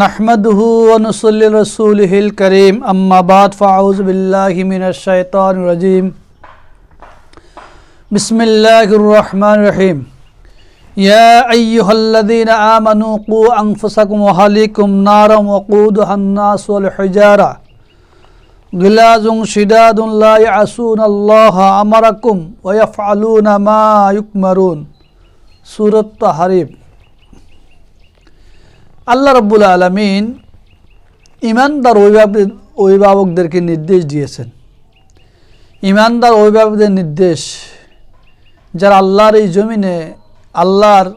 نحمده ونصلي رسوله الكريم. أما بعد فأعوذ بالله من الشيطان الرجيم. بسم الله الرحمن الرحيم. يا أيها الذين آمنوا قوا أنفسكم وأهليكم نارا وقودها الناس والحجارة. غلاظ شداد لا يعصون الله أمركم ويفعلون ما يكمرون سورة تحريم আল্লাহ রব্বুল আলমিন ইমানদার অভিভাবক অভিভাবকদেরকে নির্দেশ দিয়েছেন। ইমানদার অভিভাবকদের নির্দেশ, যারা আল্লাহর এই জমিনে আল্লাহর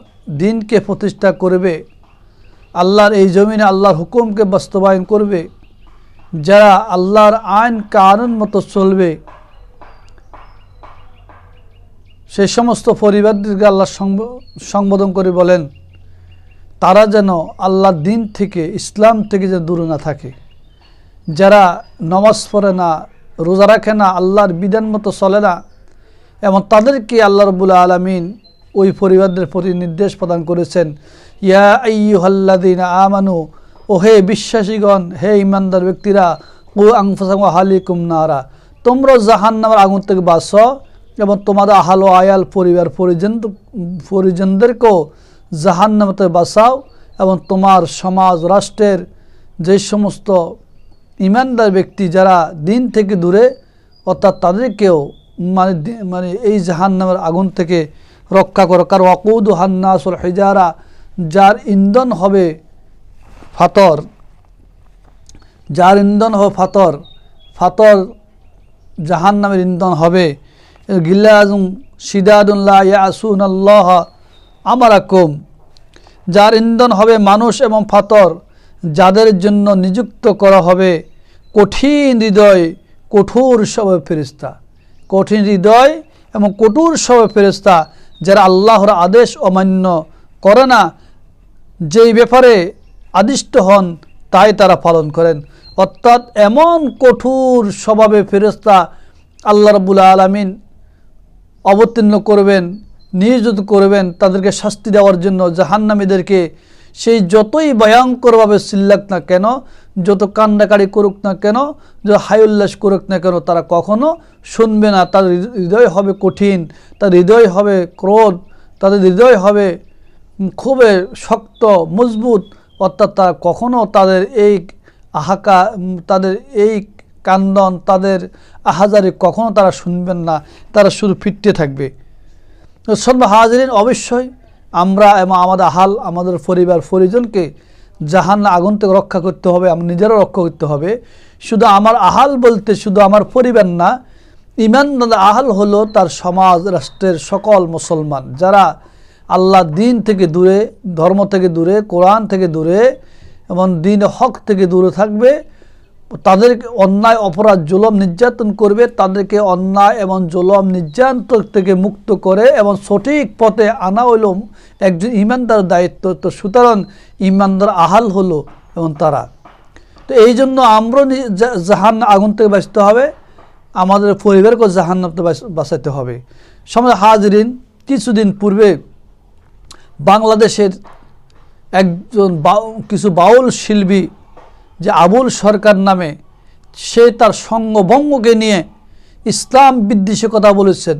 দিনকে প্রতিষ্ঠা করবে, আল্লাহর এই জমিনে আল্লাহর হুকুমকে বাস্তবায়ন করবে, যারা আল্লাহর আইন কানুন মতো চলবে, সেই সমস্ত পরিবারদেরকে আল্লাহ সংবোধন করে বলেন তারা যেন আল্লাহ দিন থেকে, ইসলাম থেকে যে দূরে না থাকে। যারা নমাজ পড়ে না, রোজা রাখে না, আল্লাহর বিধান মতো চলে না, এবং তাদেরকে আল্লাহ রবুল্লা আলমিন ওই পরিবারদের প্রতি নির্দেশ প্রদান করেছেন, ইয়া আইয়ুহাল্লাদিন আমানু, ও হে বিশ্বাসীগণ, হে ইমানদার ব্যক্তিরা ও আংফাসাং হালিকুম নারা, তোমরা জাহান নামের আগুন থেকে বাস এবং তোমাদের আহাল আয়াল পরিবার পরিজন পরিজনদেরকেও জাহান নামতে বাঁচাও এবং তোমার সমাজ, রাষ্ট্রের যে সমস্ত ইমানদার ব্যক্তি যারা দিন থেকে দূরে, অর্থাৎ তাদেরকেও মানে মানে এই জাহান নামের আগুন থেকে রক্ষা করো। কারণ অকৌদ হান্নাসল হেজারা, যার ইন্ধন হবে ফাতর, যার ইন্ধন হবে ফাতর ফাতর জাহান নামের ইন্ধন হবে। গিল্লাজুম সিদাদুল্লাহ ইয়াসুন আল্লাহ আমারাকুম, যার ইন্ধন হবে মানুষ এবং ফাতর, যাদের জন্য নিযুক্ত করা হবে কঠিন হৃদয়, কঠোর সব ফেরিস্তা কঠিন হৃদয় এবং কঠোর সব ফেরিস্তা যারা আল্লাহর আদেশ অমান্য করে না, যেই ব্যাপারে আদিষ্ট হন, তাই তারা পালন করেন। অর্থাৎ এমন কঠোর স্বভাবে ফেরস্তা আল্লাহ রবুল্লা আলমিন অবতীর্ণ করবেন নিয়োজিত করবেন, তাদেরকে শাস্তি দেওয়ার জন্য জাহান্নামীদেরকে সেই যতই ভয়ঙ্করভাবে চিল্লাক না কেন, যত কান্ডাকাড়ি করুক না কেন, যত হাই উল্লাস করুক না কেন, তারা কখনো শুনবে না। তাদের হৃদয় হবে কঠিন তার হৃদয় হবে ক্রোধ, তাদের হৃদয় হবে খুবই শক্ত, মজবুত, অর্থাৎ তারা কখনো তাদের এই আহাকা, তাদের এই কান্দন, তাদের আহাজারি কখনো তারা শুনবেন না। তারা শুধু ফিরতে থাকবে। সর্ব হাজরিন, অবশ্যই আমরা এবং আমাদের হাল আমাদের পরিবার, পরিজনকে জাহান আগুন থেকে রক্ষা করতে হবে, আমার নিজেরও রক্ষা করতে হবে। শুধু আমার আহাল বলতে শুধু আমার পরিবার না, ইমান আহাল হলো তার সমাজ, রাষ্ট্রের সকল মুসলমান। যারা আল্লাহ দিন থেকে দূরে, ধর্ম থেকে দূরে, কোরআন থেকে দূরে এবং দিন হক থেকে দূরে থাকবে তাদেরকে অন্যায়, অপরাধ, জুলম নির্যাতন করবে, তাদেরকে অন্যায় এবং জুলম নির্যাতন থেকে মুক্ত করে এবং সঠিক পথে আনা হইল একজন ইমানদার দায়িত্ব। তো সুতরাং ইমানদার আহাল হলো এবং তারা। তো এই জন্য আমরা জাহান আগুন থেকে বাঁচতে হবে, আমাদের পরিবারকে জাহান বাঁচাতে হবে। সময় হাজরিন, কিছুদিন পূর্বে বাংলাদেশের একজন কিছু বাউল শিল্পী যে আবুল সরকার নামে সে তার সঙ্গভঙ্গকে নিয়ে ইসলাম বিদ্বেষে কথা বলেছেন,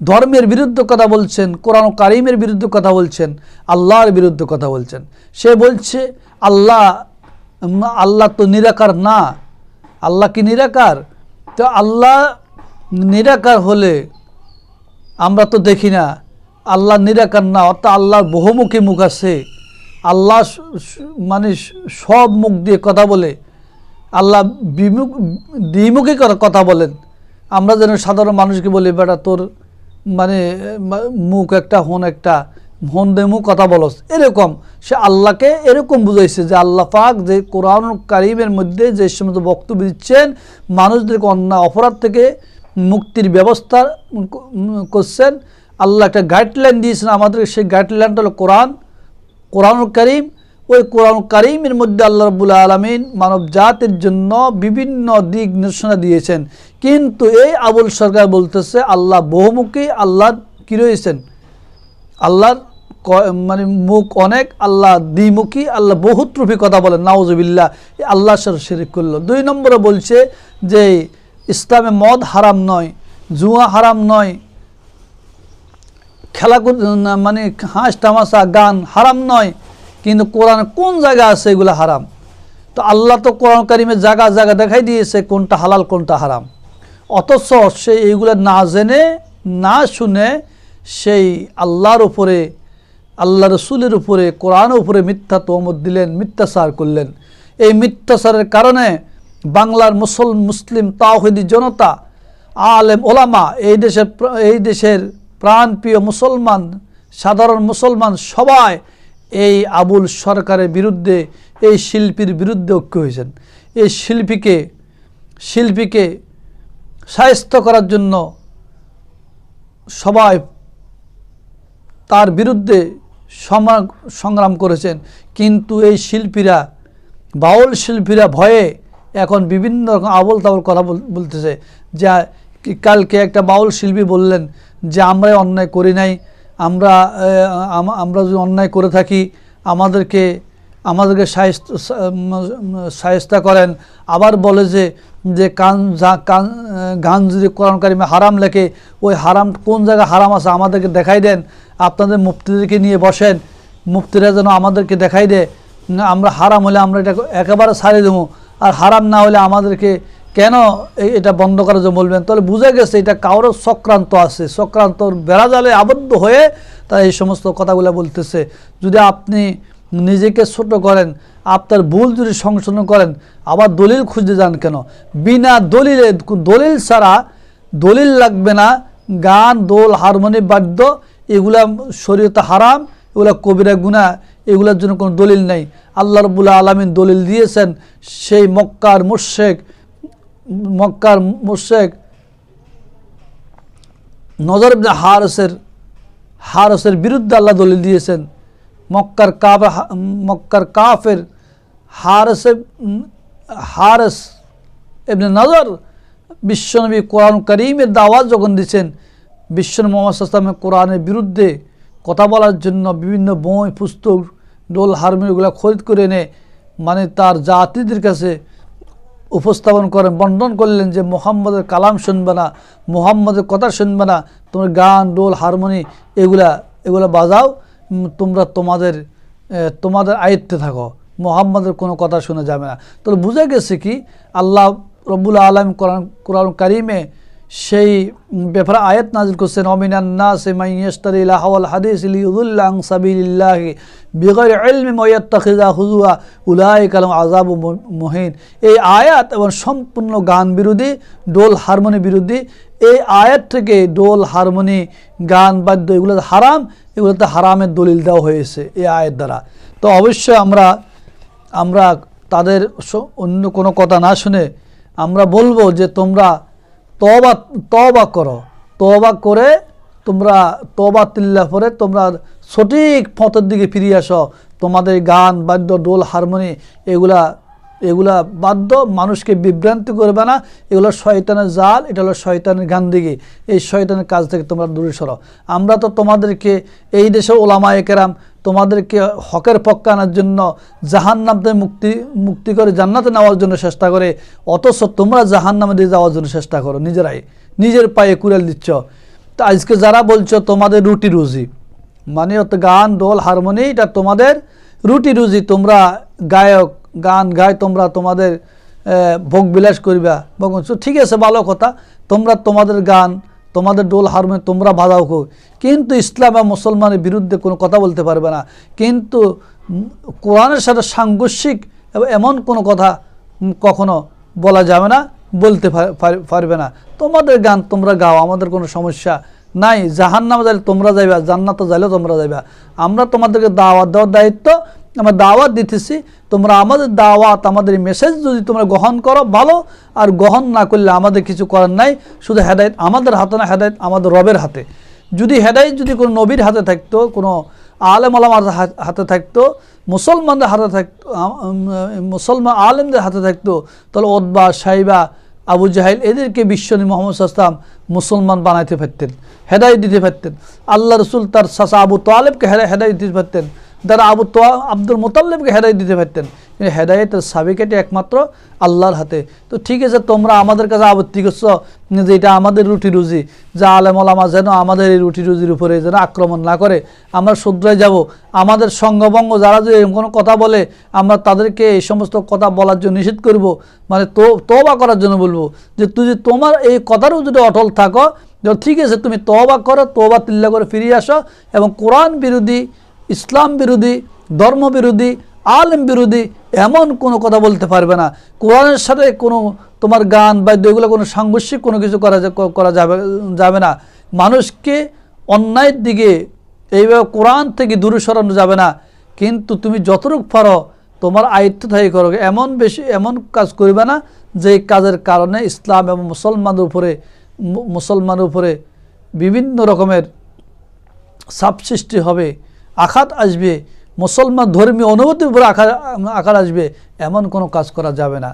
ধর্মের বিরুদ্ধে কথা বলছেন, কোরআন কারিমের বিরুদ্ধে কথা বলছেন, আল্লাহর বিরুদ্ধে কথা বলছেন। সে বলছে, আল্লাহ আল্লাহ তো নিরাকার না। আল্লাহ কি নিরাকার? তো আল্লাহ নিরাকার হলে আমরা তো দেখি না। আল্লাহ নিরাকার না, অর্থাৎ আল্লাহর বহুমুখী মুখ আছে। আল্লাহ মানে সব মুখ দিয়ে কথা বলে, আল্লাহ বিমুখ দ্বিমুখী কথা বলেন। আমরা যেন সাধারণ মানুষকে বলি, বেটা, তোর মানে মুখ একটা, হন একটা, হন দে মুখ, কথা বলস। এরকম। সে আল্লাহকে এরকম বুঝাইছে যে আল্লাহ পাক যে কোরআন কারিমের মধ্যে যে সমস্ত বক্তব্য দিচ্ছেন, মানুষদেরকে অন্যায়, অপরাধ থেকে মুক্তির ব্যবস্থা করছেন। আল্লাহ একটা গাইডলাইন দিয়েছেন আমাদের সেই গাইডলাইনটা হলো কোরআন। কোরআন করিম, ওই কোরআন করিমের মধ্যে আল্লাহ রবুল্লা আলমিন মানব জাতির জন্য বিভিন্ন দিক নির্দেশনা দিয়েছেন। কিন্তু এই আবুল সরকার বলতেছে, আল্লাহ বহুমুখী আল্লাহ কী রয়েছেন? আল্লাহর মানে মুখ অনেক, আল্লাহ দ্বিমুখী, আল্লাহ বহুত রূপী কথা বলেন। নাউজুবিল্লাহ, এই আল্লাহ সর শিরিক করল। দুই নম্বরে বলছে যে, ইসলামে মদ হারাম নয়, জুয়া হারাম নয় খেলা মানে হাঁস, তামাশা, গান হারাম নয়, কিন্তু কোরআন কোন জায়গা আছে এগুলো হারাম? তো আল্লাহ তো কোরআন কারিমে জায়গা জায়গা দেখাই দিয়েছে কোনটা হালাল, কোনটা হারাম। অথচ সে এইগুলো না জেনে, না শুনে সেই আল্লাহর উপরে, আল্লাহ রসুলের উপরে, কোরআনের উপরে মিথ্যা তহমত দিলেন, মিথ্যাচার করলেন। এই মিথ্যাচারের কারণে বাংলার মুসল মুসলিম তাওহিদি জনতা, আলেম ওলামা, এই দেশের এই দেশের প্রাণপ্রিয় মুসলমান, সাধারণ মুসলমান সবাই এই আবুল সরকারের বিরুদ্ধে, এই শিল্পীর বিরুদ্ধে ঐক্য হয়েছেন। এই শিল্পীকে শিল্পীকে সাহিত্য করার জন্য সবাই তার বিরুদ্ধে সংগ্রাম করেছেন। কিন্তু এই শিল্পীরা, বাউল শিল্পীরা ভয়ে এখন বিভিন্ন রকম আবল তাবল কথা বল- বলতেছে। যা, কালকে একটা বাউল শিল্পী বললেন যে আমরা অন্যায় করি নাই, আমরা আমরা যদি অন্যায় করে থাকি, আমাদেরকে আমাদেরকে সাহেস্তা করেন। আবার বলে যে যে কান যা, কান, গান যদি কোরআন কারিমে হারাম লেখে, ওই হারাম, কোন জায়গায় হারাম আছে আমাদেরকে দেখাই দেন। আপনাদের মুফতিদেরকে নিয়ে বসেন। মুফতিরা যেন আমাদেরকে দেখাই দেয়। আমরা হারাম হলে আমরা এটা একেবারে ছাড়িয়ে দেবো। আর হারাম না হলে আমাদেরকে কেন এটা বন্ধ করার জন্য বলবেন? তাহলে বুঝে গেছে এটা কারোর চক্রান্ত আছে। চক্রান্তর বেড়াজালে আবদ্ধ হয়ে তারা এই সমস্ত কথাগুলো বলতেছে। যদি আপনি নিজেকে ছোট করেন, আপনার ভুল যদি সংশোধন করেন, আবার দলিল খুঁজতে যান কেন? বিনা দলিলে দলিল ছাড়া দলিল লাগবে না। গান, দোল, হারমোনি, বাদ্য, এগুলা শরীয়তে হারাম, এগুলা কবিরা গুণা এগুলোর জন্য কোনো দলিল নেই। আল্লাহ রবুল্লা আলমিন দলিল দিয়েছেন, সেই মক্কার মুর্শেক মক্কার মুর্শেক নজর হারসের হারসের বিরুদ্ধে আল্লাহ দলিল দিয়েছেন, মক্কার কাব, মক্কার কাফের হারসে হারস এমনি নজর বিশ্বনবী কোরআন করিমের দাওয়াত যখন দিচ্ছেন বিশ্বনবী মোহাম্মদ কোরআনের বিরুদ্ধে কথা বলার জন্য বিভিন্ন বই, পুস্তক ডোল হারমোনিগুলো খরিদ করে এনে মানে তার জাতিদের কাছে উপস্থাপন করেন বন্টন করলেন যে মোহাম্মদের কালাম শুনবে না, মোহাম্মদের কথা শুনবে না, তোমার গান ডোল হারমোনি এগুলা এগুলা বাজাও তোমরা তোমাদের তোমাদের আয়ত্তে থাকো, মোহাম্মদের কোনো কথা শোনা যাবে না। তাহলে বুঝে গেছে কি, আল্লাহ রবুল আলম কোরআন কোরআন কারিমে সেই ব্যাপারে আয়াত নাজিল করছেন, অমিনান নাস মাইয়াশতারি লাহাওয়াল হাদিস লিউদুল্লাহ আন সাবিলিল্লাহি বিগৈর ইলমি মায়াত্তাখিযা হুজুয়া, উলাইকা লাহুম আযাবু মুহিন। এই আয়াত এবং সম্পূর্ণ গান বিরোধী, ডোল হারমোনি বিরোধী, এই আয়াত থেকে ডোল, হারমোনি, গান, বাদ্য এগুলো হারাম এগুলোতে হারামের দলিল দেওয়া হয়েছে এই আয়াত দ্বারা। তো অবশ্যই আমরা আমরা তাদের অন্য কোনো কথা না শুনে আমরা বলব যে তোমরা তবা তবা করো। তবা করে তোমরা তবা তিল্লা পরে তোমরা সঠিক পথের দিকে ফিরিয়ে আসো। তোমাদের গান, বাদ্য ডোল হারমোনি এগুলা এগুলা বাদ্য মানুষকে বিভ্রান্তি করবে না। এগুলো শয়তানের জাল, এটা হলো শয়তানের গান্দিগি। এই শয়তানের কাজ থেকে তোমরা দূরে সরো। আমরা তো তোমাদেরকে, এই দেশে ওলামা একেরাম তোমাদেরকে হকের পক্ষে আনার জন্য জাহান্নাম থেকে মুক্তি মুক্তি করে জান্নাতে নেওয়ার জন্য চেষ্টা করে, অথচ তোমরা জাহান্নামে দিয়ে যাওয়ার জন্য চেষ্টা করো, নিজেরাই। নিজের পায়ে কুড়াল দিচ্ছ। তো আজকে যারা বলছো তোমাদের রুটি রুজি মানে অত গান ডোল হারমোনি, এটা তোমাদের রুটি রুজি, তোমরা গায়ক, গান গায় তোমরা তোমাদের ভোগ বিলাস করিবা। ভোগ ঠিক আছে, ভালো কথা। তোমরা তোমাদের গান তোমাদের ডোল হারমোনি তোমরা বাজাও হোক কিন্তু ইসলাম বা মুসলমানের বিরুদ্ধে কোনো কথা বলতে পারবে না। কিন্তু কোরআনের সাথে সাংঘর্ষিক এমন কোনো কথা কখনো বলা যাবে না, বলতে পার- পার- পারবে না। তোমাদের গান তোমরা গাও, আমাদের কোনো সমস্যা নাই। জাহান্নামে যাইলে তোমরা যাইবা, জান্নাতে যাইলেও তোমরা যাইবা। আমরা তোমাদেরকে দাওয়াত দেওয়ার দায়িত্ব আমরা দাওয়াত দিতেছি, তোমরা আমাদের দাওয়াত, আমাদের মেসেজ যদি তোমরা গ্রহণ করো, ভালো। আর গ্রহণ না করলে আমাদের কিছু করার নাই, শুধু হেদায়ত আমাদের হাতে না, হেদায়ত আমাদের রবের হাতে। যদি হেদায়ত যদি কোনো নবীর হাতে থাকতো, কোনো আলেম আলামার হাতে থাকতো, মুসলমানদের হাতে থাকতো মুসলমান আলেমদের হাতে থাকতো, তাহলে ওদবা সাইবা, আবু জাহেল এদেরকে বিশ্বনী মোহাম্মদ সাস্তাম মুসলমান বানাইতে পারতেন হেদায় দিতে পারতেন। আল্লাহ রসুল তার সাসা আবু তোয়ালেবকে হেদায় দিতে পারতেন। তারা আবু তো আব্দুল মোতাল্লেবকে হেদায় দিতে পারতেন। কিন্তু হেদায়তের সাবিকেটি একমাত্র আল্লাহর হাতে। তো ঠিক আছে, তোমরা আমাদের কাছে আপত্তি করছ যে এটা আমাদের রুটি রুজি। যা আলেম আলামা যেন আমাদের এই রুটি রুজির উপরে যেন আক্রমণ না করে। আমরা শুধরাই যাব। আমাদের সঙ্গভঙ্গ যারা যদি এরকম কোনো কথা বলে, আমরা তাদেরকে এই সমস্ত কথা বলার জন্য নিষেধ করব। মানে তো তবা করার জন্য বলব যে তুই যদি তোমার এই কথারও যদি অটল থাকো ঠিক আছে, তুমি তবা করো তবা তিল্লা করে ফিরিয়ে আসো এবং কোরআন বিরোধী ইসলাম বিরোধী, ধর্ম বিরোধী, আলেম বিরোধী এমন কোনো কথা বলতে পারবে না। কোরআনের সাথে কোনো তোমার গান বা এগুলো কোনো সাংঘর্ষিক কোনো কিছু করা করা যাবে যাবে না। মানুষকে অন্যায়ের দিকে এইভাবে কোরআন থেকে দূরে সরানো যাবে না। কিন্তু তুমি যতটুকু পারো তোমার আয়ত্ত থেকে করো। এমন বেশি, এমন কাজ করবে না যে কাজের কারণে ইসলাম এবং মুসলমানের উপরে মুসলমানের উপরে বিভিন্ন রকমের চাপ সৃষ্টি হবে। আঘাত আসবে মুসলমান ধর্মীয় অনুভূতির উপরে আঘাত আঘাত আসবে এমন কোনো কাজ করা যাবে না